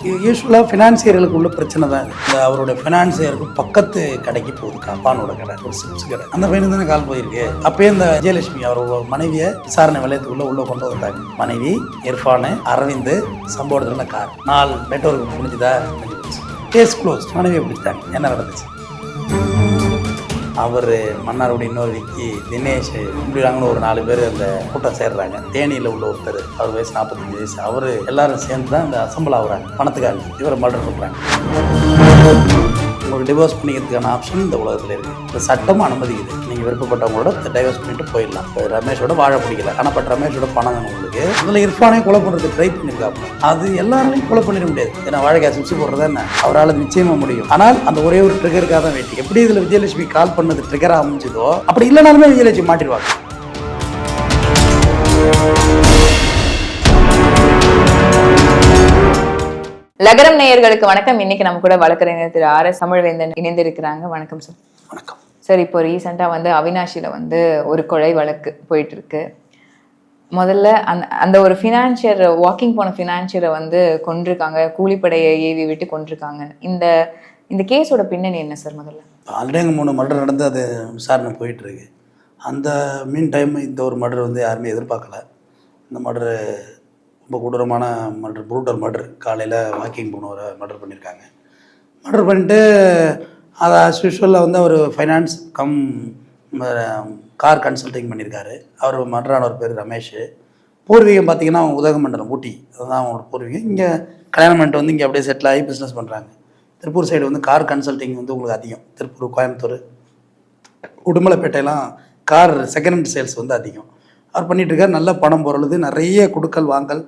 யூஸ்வலாக ஃபினான்சியர்களுக்கு உள்ள பிரச்சனை தான் இந்த அவருடைய ஃபினான்சியருக்கு பக்கத்து கடைக்கு போகுது காப்பானோட கடை ஒரு சிப்ஸ் கடை. அந்த பையனுக்கு தானே கால் போயிருக்கு. அப்பயே இந்த விஜயலட்சுமி அவரோட மனைவியை விசாரணை வலயத்துக்குள்ள உள்ள கொண்டு வந்தாங்க மனைவி இர்ஃபானு அரவிந்த் சம்பவத்தில் கார். நாலு நெட்ஒர்க் முடிஞ்சுதா? முடிஞ்சு கேஸ் க்ளோஸ் மனைவியை பிடிச்சாங்க என்ன நடந்துச்சு? அவர் மன்னாருடைய இன்னொரு விக்கி தினேஷ் இப்படிறாங்கன்னு ஒரு நாலு பேர் அந்த கூட்டம் சேர்றாங்க. தேனியில் உள்ள ஒருத்தர் அவர் வயசு நாற்பத்தஞ்சு வயசு. அவர் எல்லாரும் சேர்ந்து தான் இந்த அசம்பிள் ஆகுறாங்க. பணத்துக்காக இவரை மர்டர் பண்ணுறாங்க உங்களுக்கு டிவோர்ஸ் பண்ணிக்கிறதுக்கான ஆப்ஷன் இந்த உலகத்தில் இருக்குது இந்த சட்டமும் அனுமதிக்குது. நீங்கள் விருப்பப்பட்டவங்களோட டைவர்ஸ் பண்ணிட்டு போயிடலாம். ரமேஷோட வாழ பிடிக்கல. ஆனால் பட் ரமேஷோட பணம் உங்களுக்கு? அதில் இர்ஃபானே கொலை பண்ணுறதுக்கு ட்ரை பண்ணியிருக்காங்க அது எல்லாராலையும் கொலை பண்ணிட முடியாது. ஏன்னா வாழைக்காய் சுவிச்சு போடுறதா என்ன? அவரால் நிச்சயமாக முடியும். ஆனால் அந்த ஒரே ஒரு ட்ரிகருக்காக தான் வெயிட்டிங் எப்படி இதில் விஜயலட்சுமி கால் பண்ணது ட்ரிகராக அமைஞ்சதோ அப்படி இல்லைனாலுமே விஜயலட்சுமி மாட்டிடுவாங்க. லகரம் நேயர்களுக்கு வணக்கம். இன்னைக்கு நம்ம கூட வழக்கறிஞர் திரு ஆர் எஸ் தமிழ்வேந்தன் இணைந்திருக்கிறாங்க. வணக்கம் சார் வணக்கம். சார் இப்போ ரீசெண்டாக வந்து அவினாஷியில் வந்து ஒரு கொலை வழக்கு போயிட்டுருக்கு. முதல்ல அந்த அந்த ஒரு ஃபினான்ஷியர் வாக்கிங் போன ஃபினான்ஷியரை வந்து கொண்டிருக்காங்க கூலிப்படையை ஏவி விட்டு கொண்டிருக்காங்க இந்த இந்த கேஸோட பின்னணி என்ன சார் முதல்ல? ஆல்ரெடி அங்கே மூணு மர்டர் நடந்து அது விசாரணை போயிட்டுருக்கு. அந்த மீன் டைம் இந்த ஒரு மர்டர் வந்து யாருமே எதிர்பார்க்கல. இந்த மர்டரு ரொம்ப கொடூரமான மர்டர் ப்ரூட்டல் மர்டர் காலையில் வாக்கிங் போனவரை மர்டர் பண்ணியிருக்காங்க. மர்டர் பண்ணிட்டு அதை ஆஸ் யூஷுவலில் வந்து அவர் ஃபைனான்ஸ் கம் கார் கன்சல்டிங் பண்ணியிருக்காரு அவர் மர்டரானவர் பேர் ரமேஷ். பூர்வீகம் பார்த்தீங்கன்னா அவங்க உதகமண்டலம் ஊட்டி. அதுதான் அவங்களோட பூர்வீகம். இங்கே கல்யாணம் பண்ணிட்டு வந்து இங்கே அப்படியே செட்டில் ஆகி பிஸ்னஸ் பண்ணுறாங்க திருப்பூர் சைடு வந்து கார் கன்சல்டிங் வந்து உங்களுக்கு அதிகம். திருப்பூர் கோயம்புத்தூர் உடுமலைப்பேட்டையெல்லாம் கார் செகண்ட் ஹேண்ட் சேல்ஸ் வந்து அதிகம். அவர் பண்ணிகிட்ருக்கார் இருக்கார் நல்ல பணம் பொருளுது நிறைய கொடுக்கல் வாங்கல்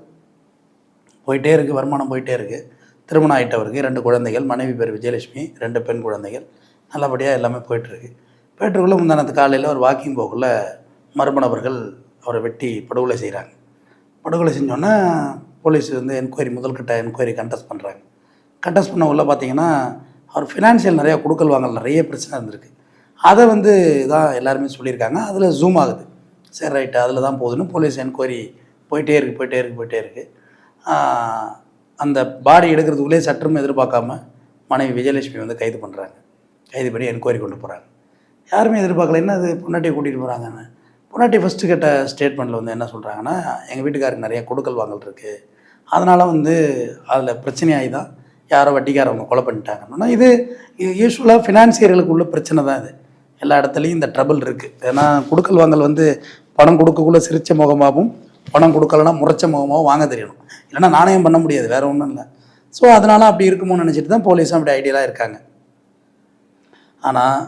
போயிட்டே இருக்குது வருமானம் போயிட்டே இருக்குது திருமணம் ஆகிட்டவருக்கு ரெண்டு குழந்தைகள் மனைவி பேர் விஜயலட்சுமி ரெண்டு பெண் குழந்தைகள். நல்லபடியாக எல்லாமே போயிட்டுருக்கு. போயிட்டுருக்குள்ள முந்தானத்து காலையில் ஒரு வாக்கிங் போக்குள்ள மர்ம நபர்கள் அவரை வெட்டி படுகொலை செய்கிறாங்க படுகொலை செஞ்சோன்னே போலீஸ் வந்து என்கொயரி முதல்கட்ட என்கொயரி கண்டஸ்ட் பண்ணுறாங்க கண்டஸ்ட் பண்ண உள்ள பார்த்தீங்கன்னா அவர் ஃபினான்ஷியல் நிறையா கொடுக்கல் வாங்கல் நிறைய பிரச்சனை இருந்திருக்கு. அதை வந்து தான் எல்லாருமே சொல்லியிருக்காங்க. அதில் ஜூம் ஆகுது. சரி ரைட்டு அதில் தான் போகுதுன்னு போலீஸ் என்கொயரி போயிட்டே இருக்குது போயிட்டே இருக்குது போயிட்டே இருக்குது அந்த பாடி எடுக்கிறதுக்குள்ளே சற்றும் எதிர்பார்க்காம மனைவி விஜயலட்சுமி வந்து கைது பண்ணுறாங்க கைது பண்ணி என்கொயரி கொண்டு போகிறாங்க யாருமே எதிர்பார்க்கல என்ன அது பொன்னாட்டியை கூட்டிகிட்டு போகிறாங்கன்னு பொன்னாட்டி ஃபஸ்ட்டு கேட்ட ஸ்டேட்மெண்ட்டில் வந்து என்ன சொல்கிறாங்கன்னா எங்கள் வீட்டுக்காருக்கு நிறைய கொடுக்கல் வாங்கல் இருக்குது அதனால் வந்து அதில் பிரச்சனையாகி தான் யாரோ வட்டிக்காரவங்க கொலை பண்ணிட்டாங்கன்னா. இது யூஸ்வலாக ஃபினான்சியர்களுக்கு உள்ள பிரச்சனை தான் இது. எல்லா இடத்துலையும் இந்த ட்ரபிள் இருக்குது ஏன்னா கொடுக்கல் வாங்கல் வந்து பணம் கொடுக்கக்குள்ளே சிரித்த முகமாகவும் பணம் கொடுக்கலனா முறைச்ச முகமாக வாங்க தெரியணும். இல்லைன்னா நாணயம் பண்ண முடியாது வேற ஒன்றும் இல்லை. ஸோ அதனால் அப்படி இருக்குமோ நினச்சிட்டு தான் போலீஸும் அப்படி ஐடியலாக இருக்காங்க. ஆனால்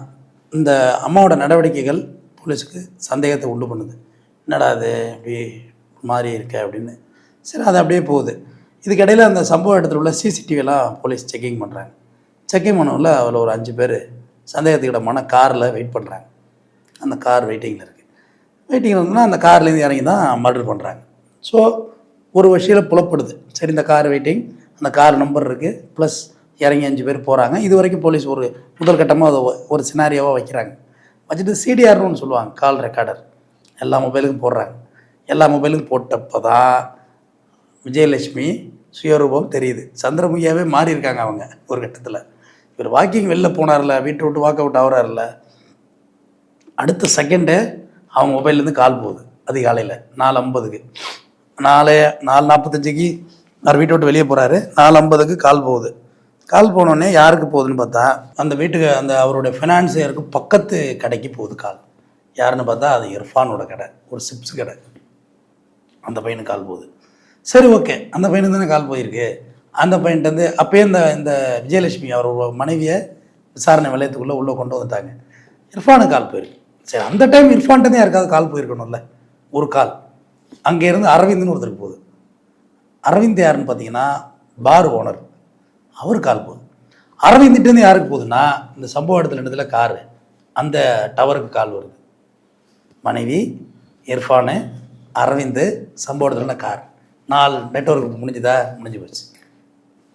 இந்த அம்மாவோட நடவடிக்கைகள் போலீஸுக்கு சந்தேகத்தை உண்டு பண்ணுது. என்னடா அது இப்படி மாறி இருக்க அப்படின்னு. சரி அது அப்படியே போகுது. இதுக்கிடையில் அந்த சம்பவ இடத்துல உள்ள சிசிடிவிலாம் போலீஸ் செக்கிங் பண்ணுறாங்க செக்கிங் பண்ணவுள்ள அதில் ஒரு அஞ்சு பேர் சந்தேகத்துக்கிடமான காரில் வெயிட் பண்ணுறாங்க அந்த கார் வெயிட்டிங்கில் இருக்குது வெயிட்டிங் இருந்ததுன்னா அந்த கார்லேருந்து இறங்கி தான் மர்டர் பண்ணுறாங்க ஸோ ஒரு விஷயம் புலப்படுது. சரி இந்த கார் வெயிட்டிங் அந்த கார் நம்பர் இருக்குது ப்ளஸ் இறங்கி அஞ்சு பேர் போகிறாங்க இது வரைக்கும் போலீஸ் ஒரு முதல் கட்டமாக அதை ஒரு சினாரியோவாக வைக்கிறாங்க. வச்சுட்டு சிடிஆர்னு சொல்லுவாங்க கால் ரெக்கார்டர் எல்லா மொபைலுக்கும் போடுறாங்க. எல்லா மொபைலுக்கும் போட்டப்போ தான் விஜயலட்சுமி சுயரூபம் தெரியுது. சந்திரமுகியாவே மாறியிருக்காங்க அவங்க ஒரு கட்டத்தில். இவர் வாக்கிங் வெளில போனார்ல வீட்டை விட்டு வாக் அவுட் ஆகிறார்ல. அடுத்த செகண்டு அவங்க மொபைல்லேருந்து கால் போகுது. அதிகாலையில். நாலு ஐம்பதுக்கு. நாலு நாலு நாற்பத்தஞ்சுக்கு அவர் வீட்டை விட்டு வெளியே போகிறாரு நாலு ஐம்பதுக்கு கால் போகுது. கால் போனோடனே யாருக்கு போகுதுன்னு பார்த்தா அந்த வீட்டுக்கு அந்த அவருடைய ஃபினான்சியருக்கு பக்கத்து கடைக்கு போகுது கால் யாருன்னு பார்த்தா அது இர்ஃபானோட கடை. ஒரு சிப்ஸ் கடை. அந்த பையனுக்கு கால் போகுது. சரி ஓகே அந்த பையனுக்கு தானே கால் போயிருக்கு. அந்த பையன்ட்டு வந்து அப்போயே இந்த இந்த விஜயலட்சுமி அவரோட மனைவியை விசாரணை வலயத்துக்குள்ளே உள்ளே கொண்டு வந்துட்டாங்க. இர்ஃபானுக்கு கால் போயிருக்கு. சரி அந்த டைம் இர்ஃபான்ட்டு யாருக்காவது கால் போயிருக்கணும்ல? ஒரு கால். அங்கே இருந்து அரவிந்த்னு ஒருத்தருக்கு போகுது. அரவிந்த் யாருன்னு பார்த்தீங்கன்னா பார் ஓனர். அவர் கால் போகுது. அரவிந்த்கிட்டேருந்து யாருக்கு போகுதுன்னா இந்த சம்பவ இடத்துல இடத்துல காரு. அந்த டவருக்கு கால் வருது. மனைவி இர்ஃபானு அரவிந்த் சம்பவ இடத்துல கார். நாலு நெட்ஒர்க் முடிஞ்சுதா? முடிஞ்சு போச்சு.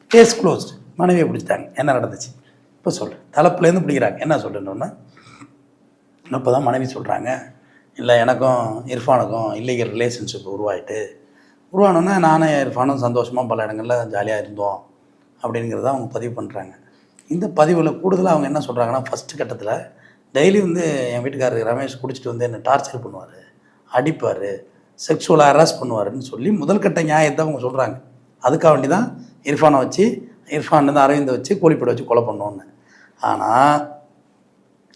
கேஸ் க்ளோஸ்டு மனைவியை பிடிச்சிட்டாங்க. என்ன நடந்துச்சு? இப்போ சொல்லு. தலைப்புலேருந்து பிடிக்கிறாங்க. என்ன சொல்லுன்னு இப்போ தான் மனைவி சொல்கிறாங்க இல்லை எனக்கும் இர்ஃபானுக்கும் இல்லீகல் ரிலேஷன்ஷிப் உருவாயிட்டு உருவானோன்னா நானும் இர்ஃபானும் சந்தோஷமாக பல இடங்களில் ஜாலியாக இருந்தோம் அப்படிங்கிறத அவங்க பதிவு பண்ணுறாங்க இந்த பதிவில் கூடுதலாக அவங்க என்ன சொல்கிறாங்கன்னா ஃபஸ்ட்டு கட்டத்தில் டெய்லி வந்து என் வீட்டுக்காரர் ரமேஷ் குடிச்சிட்டு வந்து என்னை டார்ச்சர் பண்ணுவார் அடிப்பார் செக்ஷுவலாக ஹராஸ் பண்ணுவாருன்னு சொல்லி முதல் கட்ட நியாயத்தை அவங்க சொல்கிறாங்க அதுக்காக வேண்டி தான் இர்ஃபானை வச்சு இரஃபான் வந்து அரவிந்தை வச்சு கூலிப்பட வச்சு கொலை பண்ணோன்னு. ஆனால்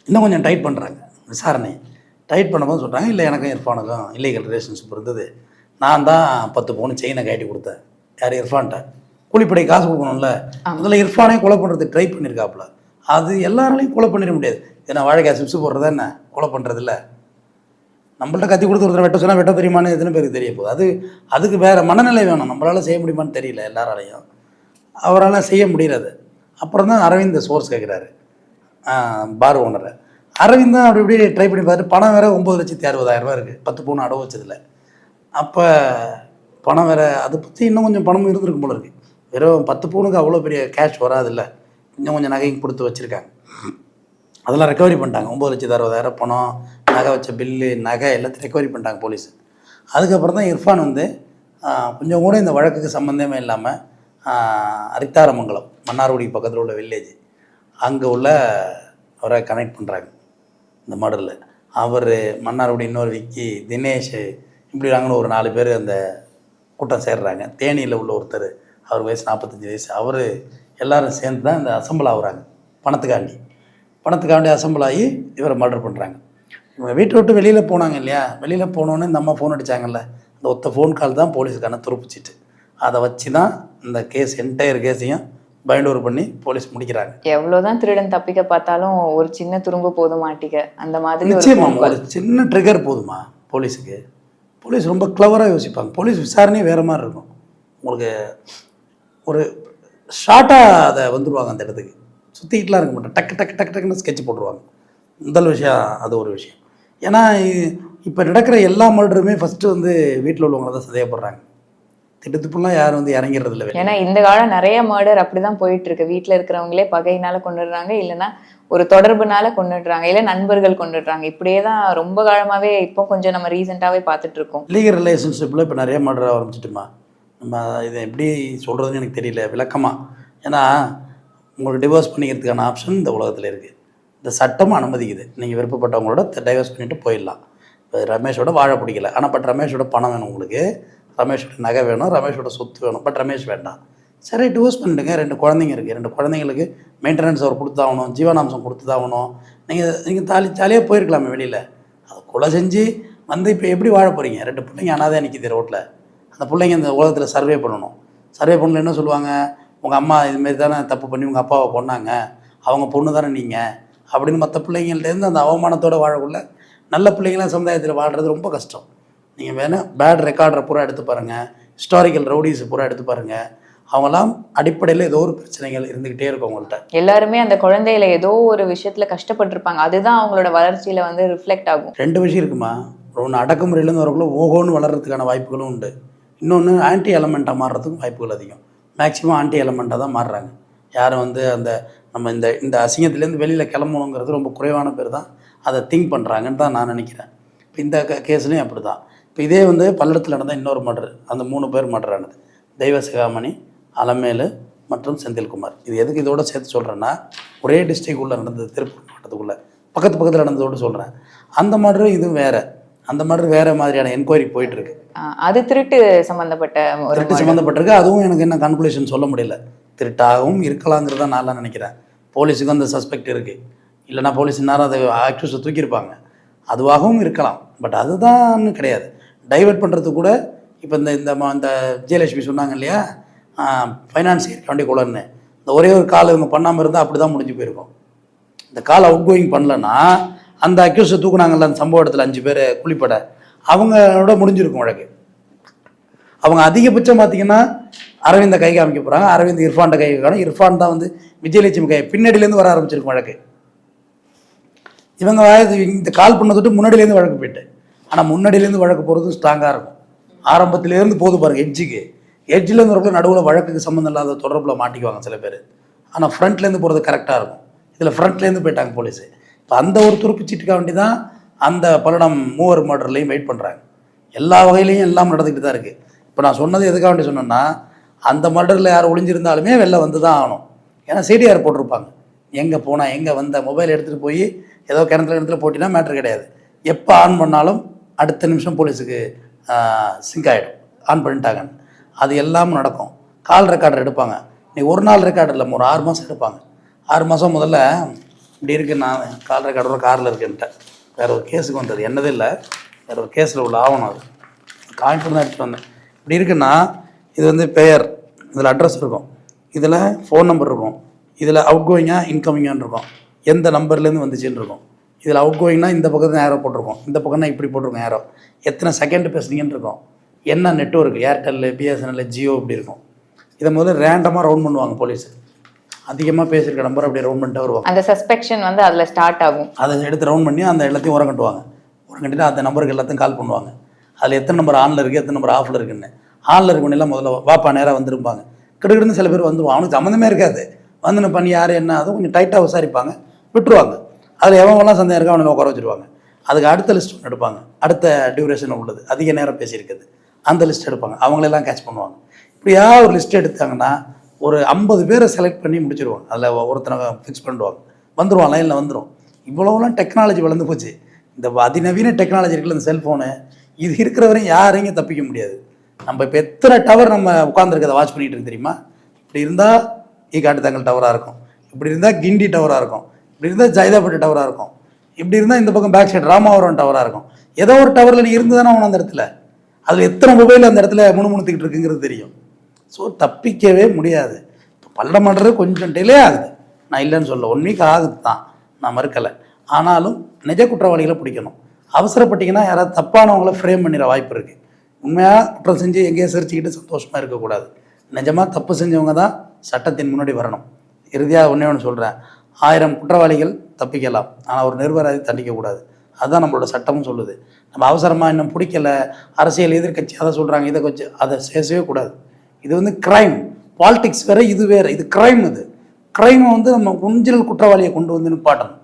இன்னும் கொஞ்சம் டைட் பண்ணுறாங்க விசாரணை. டைட் பண்ணும்போது சொல்கிறாங்க இல்லை எனக்கும் இர்ஃபானுக்கும் இல்லீகல் ரிலேஷன்ஷிப் இருந்தது. நான் தான் பத்து பவுன் செயினை கட்டி கொடுத்தேன். யார் இர்ஃபான்ட்ட? கூலிப்படை காசு கொடுக்கணும்ல. முதல்ல இர்ஃபானே கொலை பண்ணுறதுக்கு ட்ரை பண்ணியிருக்காப்புல அது எல்லாராலையும் கொலை பண்ணிட முடியாது. ஏன்னா வாழைக்காய் சிப்ஸ் போடுறதா என்ன? கொலை பண்ணுறது இல்லை நம்மள்ட்ட கத்தி கொடுத்து ஒருத்தர் வெட்ட சொன்னால் வெட்ட தெரியுமான்னு எத்தனை பேருக்கு தெரிய போகுது. அது அதுக்கு வேறு மனநிலை வேணும். நம்மளால் செய்ய முடியுமான்னு தெரியல எல்லாராலையும். அவரால் செய்ய முடியறது. அப்புறம் தான் அரவிந்த் சோர்ஸ் கேட்குறாரு பார் ஓனரை. அரவிந்த் தான் அப்படி இப்படி ட்ரை பண்ணி பார்த்துட்டு பணம் வேறு ஒம்பது லட்சத்தி அறுபதாயிரம் ரூபா இருக்குது பத்து பவுன் அடவு வச்சதில். அப்போ பணம் வேறு அதை பற்றி இன்னும் கொஞ்சம் பணமும் இருந்திருக்கும் போல இருக்குது வெறும் பத்து பவுனுக்கு அவ்வளோ பெரிய கேஷ் வராதில்ல. இன்னும் கொஞ்சம் நகையும் கொடுத்து வச்சுருக்காங்க. அதெல்லாம் ரெக்கவரி பண்ணிட்டாங்க. ஒம்பது லட்சத்து அறுபதாயிரம் பணம் நகை வச்ச பில்லு நகை எல்லாத்தையும் ரெக்கவரி பண்ணிட்டாங்க போலீஸ் அதுக்கப்புறம் தான் இர்ஃபான் வந்து கொஞ்சம் கூட இந்த வழக்குக்கு சம்மந்தமே இல்லாமல் அரித்தாரமங்கலம் மன்னார்குடி பக்கத்தில் உள்ள வில்லேஜ் அங்கே உள்ள அவரை கனெக்ட் பண்ணுறாங்க இந்த மர்டரில் அவர் மன்னார்குடி இன்னொரு விக்கி தினேஷ் இப்படி நாங்களும் ஒரு நாலு பேர் அந்த கூட்டம் சேர்றாங்க. தேனியில் உள்ள ஒருத்தர் அவர் வயசு நாற்பத்தஞ்சு வயசு. அவர் எல்லாரும் சேர்ந்து தான் இந்த அசம்பிள் ஆகுறாங்க. பணத்துக்காண்டி. பணத்துக்காண்டி அசம்பிள் ஆகி இவரை மர்டர் பண்ணுறாங்க இவங்க வீட்டை விட்டு வெளியில் போனாங்க இல்லையா? வெளியில் போனோன்னே இந்த அம்மா ஃபோன் அடித்தாங்கல்ல அந்த ஒத்த ஃபோன் கால் தான் போலீஸுக்கான துருப்பிச்சிட்டு. அதை வச்சு தான் இந்த கேஸ் என்டையர் கேஸையும் பைண்ட் ஓவர் பண்ணி போலீஸ் முடிக்கிறாங்க. எவ்வளவுதான் திருடன் தப்பிக்க பார்த்தாலும் ஒரு சின்ன துரும்பு போதும் மாட்டிக்க அந்த மாதிரி நிச்சயமா. ஒரு சின்ன ட்ரிகர் போதுமா போலீஸுக்கு? போலீஸ் ரொம்ப கிளவராக யோசிப்பாங்க. போலீஸ் விசாரணையே வேறு மாதிரி இருக்கும். உங்களுக்கு ஒரு ஷார்ட்டாக அதை வந்துடுவாங்க அந்த இடத்துக்கு. சுற்றிக்கிட்டுலாம் இருக்க மாட்டேன் டக்கு டக்கு டக்கு டக்குன்னு ஸ்கெட்ச் போட்டுருவாங்க. முதல் விஷயம் அது ஒரு விஷயம். ஏன்னா இப்போ நடக்கிற எல்லா மர்டருமே ஃபஸ்ட்டு வந்து வீட்டில் உள்ளவங்கள தான் சந்தேகப்படுறாங்க. திட்டத்துப்புலாம் யாரும் வந்து இறங்கிறது இல்லை ஏன்னா இந்த காலம் நிறைய மர்டர் அப்படிதான் போயிட்டு இருக்கு வீட்ல இருக்கிறவங்களே பகையினால கொண்டுடுறாங்க இல்லைன்னா ஒரு தொடர்புனால கொண்டுடுறாங்க இல்ல நண்பர்கள் கொண்டுடுறாங்க இப்படியே தான் ரொம்ப காலமாவே இப்போ கொஞ்சம் நம்ம ரீசெண்டாவே பார்த்துட்டு இருக்கோம் லீகல் ரிலேஷன்ஷிப்பில் இப்போ நிறைய மர்டர் ஆரம்பிச்சிட்டுமா? நம்ம இதை எப்படி சொல்கிறதுன்னு எனக்கு தெரியல விளக்கமாக ஏன்னா உங்களுக்கு டிவோர்ஸ் பண்ணிக்கிறதுக்கான ஆப்ஷன் இந்த உலகத்தில் இருக்குது இந்த சட்டம் அனுமதிக்குது. நீங்கள் விருப்பப்பட்டவங்களோட டைவர்ஸ் பண்ணிட்டு போயிடலாம். இப்போ ரமேஷோட வாழ பிடிக்கல. ஆனால் பட் ரமேஷோட பணம் வேணும் உங்களுக்கு. ரமேஷோட நகை வேணும் ரமேஷோட சொத்து வேணும். பட் ரமேஷ் வேண்டாம். சரி டிவோர்ஸ் பண்ணிடுங்க. ரெண்டு குழந்தைங்க இருக்குது ரெண்டு குழந்தைங்களுக்கு மெயின்டெனன்ஸ் அவர் கொடுத்தாகணும் ஜீவனாம்சம் கொடுத்துதாகணும். நீங்கள் நீங்கள் தாலி ஜாலியாக போயிருக்கலாமே வெளியில். அதை கொலை செஞ்சு வந்து இப்போ எப்படி வாழ போகிறீங்க ரெண்டு பிள்ளைங்க அனாதே நிற்கிது ரோட்டில் அந்த பிள்ளைங்க இந்த உலகத்தில் சர்வே பண்ணணும். சர்வே பண்ணல என்ன சொல்லுவாங்க? உங்கள் அம்மா இதுமாரி தானே தப்பு பண்ணி உங்கள் அப்பாவை கொண்டாங்க அவங்க பொண்ணு தானே நீங்கள் அப்படின்னு மற்ற பிள்ளைங்கள்டேருந்து அந்த அவமானத்தோடு வாழக்குள்ள நல்ல பிள்ளைங்களாம் சமுதாயத்தில் வாழ்கிறது ரொம்ப கஷ்டம். நீங்கள் வேணால் பேட் ரெக்கார்டரை பூரா எடுத்து பாருங்கள் ஹிஸ்டாரிக்கல் ரவுடிஸ் பூரா எடுத்து பாருங்கள் அவங்களாம் அடிப்படையில் ஏதோ ஒரு பிரச்சனைகள் இருந்துக்கிட்டே இருக்கும் அவங்கள்ட்ட எல்லாருமே அந்த குழந்தையில ஏதோ ஒரு விஷயத்துல கஷ்டப்பட்டிருப்பாங்க. அதுதான் அவங்களோட வளர்ச்சியில வந்து ரிஃப்ளெக்ட் ஆகும். ரெண்டு விஷயம் இருக்குமா? ஒன்று அடக்குமுறையிலேருந்து வரக்குள்ள ஓஹோன்னு வளர்கிறதுக்கான வாய்ப்புகளும் உண்டு. இன்னொன்று ஆன்டி எலமெண்ட்டாக மாறுறதுக்கும் வாய்ப்புகள் அதிகம். மேக்ஸிமம் ஆன்டி எலமெண்ட்டாக தான் மாறுறாங்க. யாரும் வந்து அந்த நம்ம இந்த இந்த அசிங்கத்துலேருந்து வெளியில் கிளம்பணுங்கிறது ரொம்ப குறைவான பேர் தான் அதை திங்க் பண்ணுறாங்கன்னு தான் நான் நினைக்கிறேன். இப்போ இந்த கேஸ்லேயும் அப்படி தான் இப்போ இதே வந்து பல்லடத்தில் நடந்த இன்னொரு மர்டர். அந்த மூணு பேர் மர்டர் ஆனது. தெய்வ சிகாமணி அலமேலு மற்றும் செந்தில்குமார். இது எதுக்கு இதோட சேர்த்து சொல்கிறேன்னா ஒரே டிஸ்ட்ரிக் உள்ள நடந்தது திருப்பூர் மாவட்டத்துக்குள்ளே. பக்கத்து பக்கத்தில் நடந்ததோடு சொல்கிறேன் அந்த மர்டர் இதுவும் வேறு. அந்த மர்டர் வேறு மாதிரியான என்கொயரி போயிட்டுருக்கு. ஆஹ் அது திருட்டு சம்பந்தப்பட்ட ஒரு திருட்டு சம்மந்தப்பட்டிருக்கு அதுவும் எனக்கு என்ன கன்க்ளூஷன் சொல்ல முடியல. திருட்டாகவும் இருக்கலாங்கிறத நான்லாம் நினைக்கிறேன். போலீஸுக்கு அந்த சஸ்பெக்ட் இருக்குது இல்லைனா போலீஸ் நேரம் அதை ஆக்டிவ்ஸை தூக்கியிருப்பாங்க. அதுவாகவும் இருக்கலாம். பட் அதுதான் கிடையாது. டைவர்ட் பண்ணுறது கூட இப்போ இந்த இந்த ம- இந்த விஜயலட்சுமி சொன்னாங்க இல்லையா? ஃபைனான்சியர் டுவெண்ட்டி குளர்னு இந்த ஒரே ஒரு கால் இவங்க பண்ணாமல் இருந்தால் அப்படி தான் முடிஞ்சு போயிருக்கும். இந்த கால் அவுட் கோயிங் பண்ணலன்னா அந்த அக்யூஸை தூக்குனாங்கல்ல அந்த சம்பவ இடத்துல அஞ்சு பேர் குளிப்பட அவங்களோட முடிஞ்சிருக்கும் வழக்கு. அவங்க அதிகபட்சம் பார்த்தீங்கன்னா அரவிந்த கை காமிக்க போகிறாங்க அரவிந்த் இர்ஃபான்ட கை காணும். இர்ஃபான் தான் வந்து விஜயலட்சுமி கை பின்னாடியிலேருந்து வர ஆரம்பிச்சிருக்கும் வழக்கு. இவங்க இந்த கால் பண்ண தொட்டு முன்னாடியிலேருந்து வழக்கு போயிட்டு. ஆனால் முன்னாடியிலேருந்து வழக்கு போகிறது ஸ்ட்ராங்காக இருக்கும். ஆரம்பத்திலேருந்து போது பாருங்க எட்ஜுக்கு எட்ஜிலேருந்து வரக்குள்ள நடுவில் வழக்குக்கு சம்மந்தம் இல்லாத தொடர்பில் மாட்டிக்குவாங்க சில பேர். ஆனால் ஃப்ரண்ட்லேருந்து போகிறது கரெக்டாக இருக்கும். இதில் ஃப்ரண்ட்லேருந்து போயிட்டாங்க போலீஸு இப்போ அந்த ஒரு துருப்பு சீட்டுக்காக வேண்டி தான் அந்த பல்லடம் மூவர் மர்டர்லையும் வெயிட் பண்ணுறாங்க எல்லா வகையிலையும் எல்லாம் நடந்துக்கிட்டு தான் இருக்குது இப்போ நான் சொன்னது எதுக்காக வேண்டி சொன்னேன்னா அந்த மர்டரில் யார் ஒளிஞ்சிருந்தாலுமே வெளில வந்து தான் ஆகணும். ஏன்னா சிடிஆர் போட்டிருப்பாங்க. எங்கே போனால் எங்கே வந்த மொபைல் எடுத்துகிட்டு போய் ஏதோ கிணத்துல கிணத்துல போட்டினா மேட்ரு கிடையாது. எப்போ ஆன் பண்ணாலும் அடுத்த நிமிஷம் போலீஸுக்கு சிங்க் ஆகிடும் ஆன் பண்ணிட்டாங்கன்னு. அது எல்லாமே நடக்கும். கால் ரெக்கார்டர் எடுப்பாங்க. நீ ஒரு நாள் ரெக்கார்டர் இல்லை ஒரு ஆறு மாதம் எடுப்பாங்க. ஆறு மாதம் முதல்ல இப்படி இருக்கு நான் கால் ரெக்கார்டர் காரில் இருக்கேன்ட்ட வேற ஒரு கேஸுக்கு வந்தது. என்னது இல்லை வேற ஒரு கேஸில் உள்ள ஆவணம் அது. காமிப்பூர் தான் எடுத்துகிட்டு வந்தேன். இப்படி இருக்குன்னா இது வந்து பெயர் இதில் அட்ரஸ் இருக்கும். இதில் ஃபோன் நம்பர் இருக்கும். இதில் அவுட் கோயிங்காக இன்கமிங்கான்னு இருக்கும். எந்த நம்பர்லேருந்து வந்துச்சுன்னு இருக்கும். இதில் அவுட் கோயிங்னா இந்த பக்கத்துல ஏரோ போட்டிருக்கோம். இந்த பக்கம்னா இப்படி போட்டிருக்கோம் ஏரோ எத்தனை செகண்ட் பேசுனீங்கன்னு இருக்கும். என்ன நெட்ஒர்க் ஏர்டெல் பிஎஸ்என்எல் ஜியோ இப்படி இருக்கும். இதை முதல்ல ரேண்டமாக ரவுண்ட் பண்ணுவாங்க போலீஸ் அதிகமாக பேசியிருக்க நம்பர் அப்படியே ரவுண்ட் பண்ணிட்டு வருவாங்க. அந்த சஸ்பெக்ஷன் வந்து அதுல ஸ்டார்ட் ஆகும். அதை எடுத்து ரவுண்ட் பண்ணி அந்த எல்லாத்தையும் உரம் கட்டுவாங்க. உரம் கட்டிட்டு அந்த நம்பருக்கு எல்லாத்தையும் கால் பண்ணுவாங்க. அதில் எத்தனை நம்பர் ஆனில் இருக்குது எத்தனை நம்பர் ஆஃபில் இருக்குன்னு. ஆனில் இருக்கணும் முதல்ல வாப்பா நேராக வந்துருப்பாங்க கிடுக்கிடுன்னு சில பேர் வந்துருவாங்க. அவனுக்கு சம்மந்தமே இருக்காது. வந்து பண்ணி யார் என்ன அதுவும் கொஞ்சம் டைட்டாக விசாரிப்பாங்க. விட்டுருவாங்க. அதில் எவன்லாம் சந்தேகம் இருக்கா அவனை உட்கார வச்சுருவாங்க. அதுக்கு அடுத்த லிஸ்ட் ஒன்று எடுப்பாங்க. அடுத்த டியூரேஷன் உள்ளது. அதிக நேரம் பேசியிருக்குது அந்த லிஸ்ட் எடுப்பாங்க. அவங்களெல்லாம் கேட்ச் பண்ணுவாங்க. இப்படியா ஒரு லிஸ்ட் எடுத்தாங்கன்னா ஒரு ஐம்பது பேரை செலக்ட் பண்ணி முடிச்சிருவாங்க. அதில் ஒருத்தனை ஃபிக்ஸ் பண்ணிடுவாங்க. வந்துடுவான் லைனில் வந்துடும் இவ்வளோலாம் டெக்னாலஜி வளர்ந்து போச்சு. இந்த அதிநவீன டெக்னாலஜி இருக்குல்ல இந்த செல்ஃபோனு இது இருக்கிற வரையும் யாரையும் தப்பிக்க முடியாது. நம்ம இப்போ எத்தனை டவர் நம்ம உட்காந்துருக்கதை வாட்ச் பண்ணிகிட்டு இருக்கு தெரியுமா? இப்படி இருந்தால் ஈகாட்டுத்தங்கல் டவராக இருக்கும். இப்படி இருந்தால் கிண்டி டவராக இருக்கும். இப்படி இருந்தால் ஜைதாப்பட்டு டவராக இருக்கும். இப்படி இருந்தால் இந்த பக்கம் பேக் சைடு ராமாவரம் டவராக இருக்கும். ஏதோ ஒரு டவரில் நீ இருந்து தானே அவன் அந்த இடத்துல. அதில் எத்தனை மொபைல் அந்த இடத்துல முணுமுணுத்துக்கிட்டு இருக்குங்கிறது தெரியும். ஸோ தப்பிக்கவே முடியாது. இப்போ பள்ளம் பண்ணுறது கொஞ்சம் டிலே ஆகுது. நான் இல்லைன்னு சொல்ல ஒன் வீக் ஆகுது தான் நான் மறுக்கலை. ஆனாலும் நிஜ குற்றவாளிகளை பிடிக்கணும். அவசரப்பட்டிங்கன்னா யாராவது தப்பானவங்கள ஃப்ரேம் பண்ணிட வாய்ப்பு இருக்குது உண்மையாக குற்றம் செஞ்சு எங்கேயும் சிரிச்சுக்கிட்டு சந்தோஷமாக இருக்கக்கூடாது. நிஜமாக தப்பு செஞ்சவங்க தான் சட்டத்தின் முன்னாடி வரணும். இறுதியாக ஒன்றே ஒன்று சொல்கிறேன் ஆயிரம் குற்றவாளிகள் தப்பிக்கலாம். ஆனால் ஒரு அதை தண்டிக்கக்கூடாது. அதுதான் நம்மளோட சட்டமும் சொல்லுது. நம்ம அவசரமாக இன்னும் பிடிக்கல அரசியல் எதிர்கட்சி அதை சொல்கிறாங்க இதை கொஞ்சம் அதை பேசவே கூடாது. இது வந்து கிரைம் பாலிடிக்ஸ் வேறு இது வேறு. இது கிரைம் இது. கிரைமை வந்து நம்ம ஒரிஜினல் குற்றவாளியை கொண்டு வந்து நிப்பாட்டணும்.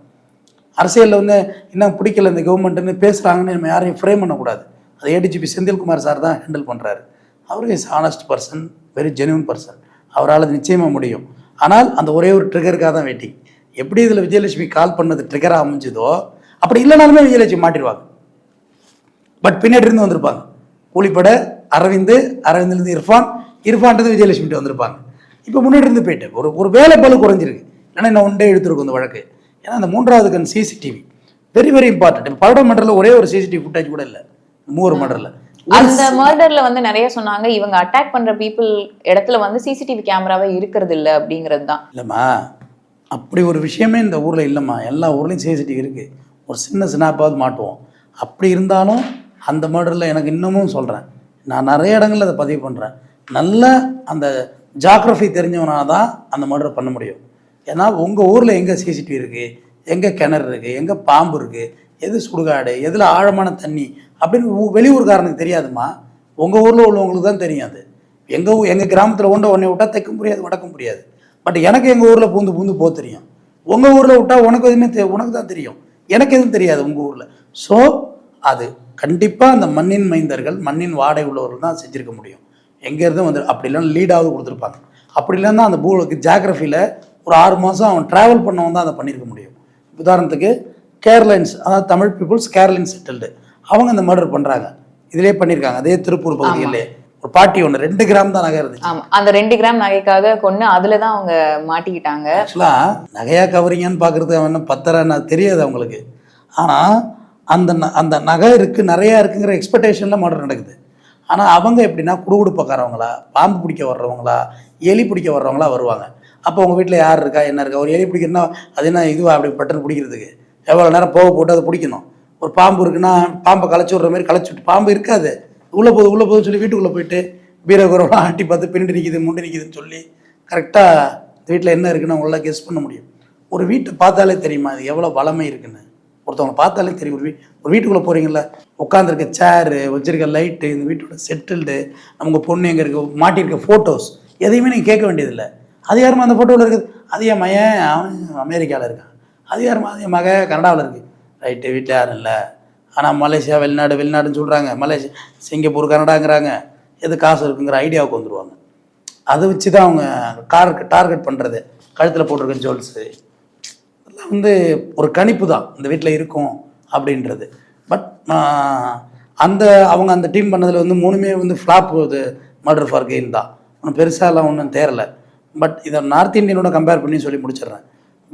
அரசியலில் வந்து என்ன பிடிக்கல இந்த கவர்மெண்ட்டுன்னு பேசுகிறாங்கன்னு நம்ம யாரையும் ஃப்ரேம் பண்ணக்கூடாது. அது A D G P Senthilkumar sir தான் ஹேண்டில் பண்ணுறாரு அவர் is honest person very genuine person அவரால் நிச்சயமாக முடியும். ஆனால் அந்த ஒரே ஒரு ட்ரிகருக்காக தான் வெயிட்டிங். எப்படி இதில் விஜயலட்சுமி கால் பண்ணது ட்ரிகராக அமைஞ்சதோ அப்படி இல்லைனாலுமே விஜயலட்சுமி மாட்டிடுவாங்க. பட் பின்னாடி இருந்து வந்திருப்பாங்க. கூலிப்படை அரவிந்த் அரவிந்த்லேருந்து இர்ஃபான் இர்ஃபான்றது விஜயலட்சுமிட்டு வந்திருப்பாங்க. இப்போ முன்னாடி இருந்து போயிட்டு ஒரு ஒரு வேலை பளு குறைஞ்சிருக்கு. ஏன்னா இன்னும் ஒன் டே எடுத்திருக்கும் இந்த வழக்கு. ஏன்னா அந்த மூன்றாவது கண் சிசிடிவி வெரி வெரி இம்பார்ட்டன்ட் இப்போ பரட மண்டலில் ஒரே ஒரு சிசிடிவி ஃபுட்டேஜ் கூட இல்லை. மூவர் மண்டலில் அந்த மர்டர்ல வந்து நிறைய சொன்னாங்க இவங்க அட்டாக் பண்ற பீப்புள் இடத்துல வந்து சிசிடிவி கேமராவே இருக்கிறது இல்ல அப்படிங்கிறது தான். இல்லைம்மா. அப்படி ஒரு விஷயமே இந்த ஊரில் இல்லைம்மா. எல்லா ஊர்லேயும் சிசிடிவி இருக்குது ஒரு சின்ன ஸ்னாப்பாவது மாட்டுவோம். அப்படி இருந்தாலும் அந்த மர்டரில் எனக்கு இன்னமும் சொல்கிறேன் நான் நிறைய இடங்களில் அதை பதிவு பண்ணுறேன் நல்ல அந்த ஜாக்ரஃபி தெரிஞ்சவனால தான் அந்த மர்டர் பண்ண முடியும். ஏன்னா உங்கள் ஊரில் எங்கே சிசிடிவி இருக்குது எங்கே கிணறு இருக்குது எங்கே பாம்பு இருக்குது எது சுடுகாடு? எதில் ஆழமான தண்ணி? அப்படின்னு வெளியூர்காரனுக்கு தெரியாதும்மா. உங்கள் ஊரில் உள்ளவங்களுக்கு தான் தெரியும் அது. எங்கள் ஊ எங்கள் கிராமத்தில் கொண்டு உடனே விட்டால் தைக்க முடியாது வடக்க முடியாது. பட் எனக்கு எங்கள் ஊரில் பூந்து பூந்து போக தெரியும். உங்கள் ஊரில் விட்டால் உனக்கு எதுவுமே தெ உனக்கு தான் தெரியும். எனக்கு எதுவும் தெரியாது உங்கள் ஊரில். ஸோ அது கண்டிப்பாக அந்த மண்ணின் மைந்தர்கள் மண்ணின் வாடகை உள்ளவர்கள் தான் செஞ்சுருக்க முடியும். எங்கேருந்து வந்து அப்படி இல்லைன்னா லீடாவது கொடுத்துருப்பாங்க. அப்படி இல்லைன்னா அந்த பூலுக்கு ஜாகிரஃபியில் ஒரு ஆறு மாதம் அவன் ட்ராவல் பண்ணவன் தான் அதை பண்ணியிருக்க முடியும். உதாரணத்துக்கு கேர்லைன்ஸ் அதாவது தமிழ் பீப்புள்ஸ் கேர்லைன்ஸ் செட்டில்டு அவங்க இந்த மர்டர் பண்ணுறாங்க இதிலே பண்ணியிருக்காங்க அதே திருப்பூர் பகுதியிலே. பாட்டி ஒன்று ரெண்டு கிராம் தான் நகை இருந்துச்சு. ஆமா அந்த ரெண்டு கிராம் நகைக்காக கொண்டு அதுல தான் அவங்க மாட்டிக்கிட்டாங்க. ஆக்சுவலாக நகையாக கவரிங்கன்னு பார்க்குறது அவன் பத்தரன்னு தெரியாது அவங்களுக்கு. ஆனால் அந்த அந்த நகை இருக்குது நிறையா இருக்குங்கிற எக்ஸ்பெக்டேஷனில் மர்டர் நடக்குது. ஆனால் அவங்க எப்படின்னா குடுகுடுப்பக்காரவங்களா பாம்பு பிடிக்க வர்றவங்களா எலி பிடிக்க வர்றவங்களா வருவாங்க. அப்போ உங்கள் வீட்டில் யார் இருக்கா என்ன இருக்கா ஒரு எலி பிடிக்கணும்னா அது என்ன இதுவா அப்படி பட்டன் பிடிக்கிறதுக்கு? எவ்வளோ நேரம் போக போட்டு அதை பிடிக்கணும். ஒரு பாம்பு இருக்குன்னா பாம்பை களைச்சி விட்ற மாதிரி களைச்சி விட்டு பாம்பு இருக்காது. உள்ளே போது உள்ளே போகுதுன்னு சொல்லி வீட்டுக்குள்ளே போயிட்டு பீரகுரம்லாம் ஆட்டி பார்த்து பின்னாடி நிற்கிது முண்டு நிற்கிதுன்னு சொல்லி கரெக்டாக வீட்டில் என்ன இருக்குன்னு அவங்களால கெஸ் பண்ண முடியும். ஒரு வீட்டை பார்த்தாலே தெரியுமா அது எவ்வளோ வளமை இருக்குன்னு? ஒருத்தவங்களை பார்த்தாலே தெரியும். ஒரு வீ ஒரு வீட்டுக்குள்ளே போகிறீங்களா உட்காந்துருக்க சேரு வச்சிருக்க லைட்டு இந்த வீட்டோட செட்டில்டு நமக்கு பொண்ணு எங்கே இருக்க மாட்டியிருக்க ஃபோட்டோஸ் எதையுமே நீங்கள் கேட்க வேண்டியதில்லை. அது யாருமா அந்த ஃபோட்டோவில் இருக்குது? அது என் மயன் அவன் அமெரிக்காவில் இருக்கான். அது யாருமா அது என் மக கனடாவில் இருக்குது ரைட்டு வீட்டில் யாரும் இல்லை. ஆனால் மலேசியா வெளிநாடு வெளிநாடுன்னு சொல்கிறாங்க மலேசியா சிங்கப்பூர் கனடாங்கிறாங்க. எது காசு இருக்குங்கிற ஐடியாவுக்கு வந்துடுவாங்க அதை வச்சு தான் அவங்க கார் டார்கெட் பண்ணுறது கழுத்தில் போட்டிருக்க ஜுவல்ஸு அதெல்லாம் வந்து ஒரு கணிப்பு தான் இந்த வீட்டில் இருக்கும் அப்படின்றது. பட் அந்த அவங்க அந்த டீம் பண்ணதில் வந்து மூணுமே வந்து ஃப்ளாப் இது மர்டர் ஃபார் கெயின் தான். ஒன்றும் பெருசாலாம் ஒன்றும் தேரல பட் இதை நார்த் இந்தியனோட கம்பேர் பண்ணி சொல்லி முடிச்சிடுறேன்.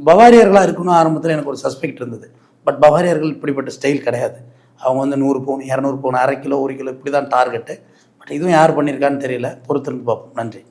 பவாரியர்களாக இருக்கணும் ஆரம்பத்தில் எனக்கு ஒரு சஸ்பெக்ட் இருந்தது. பட் பவாரியர்கள் இப்படிப்பட்ட ஸ்டைல் கிடையாது. அவங்க வந்து நூறு பவுன் இரநூறு பவுன் அரை கிலோ ஒரு கிலோ இப்படி தான் டார்கெட்டு பட் இதுவும் யார் பண்ணியிருக்கான்னு தெரியல. பொறுத்திருந்து பார்ப்போம். நன்றி.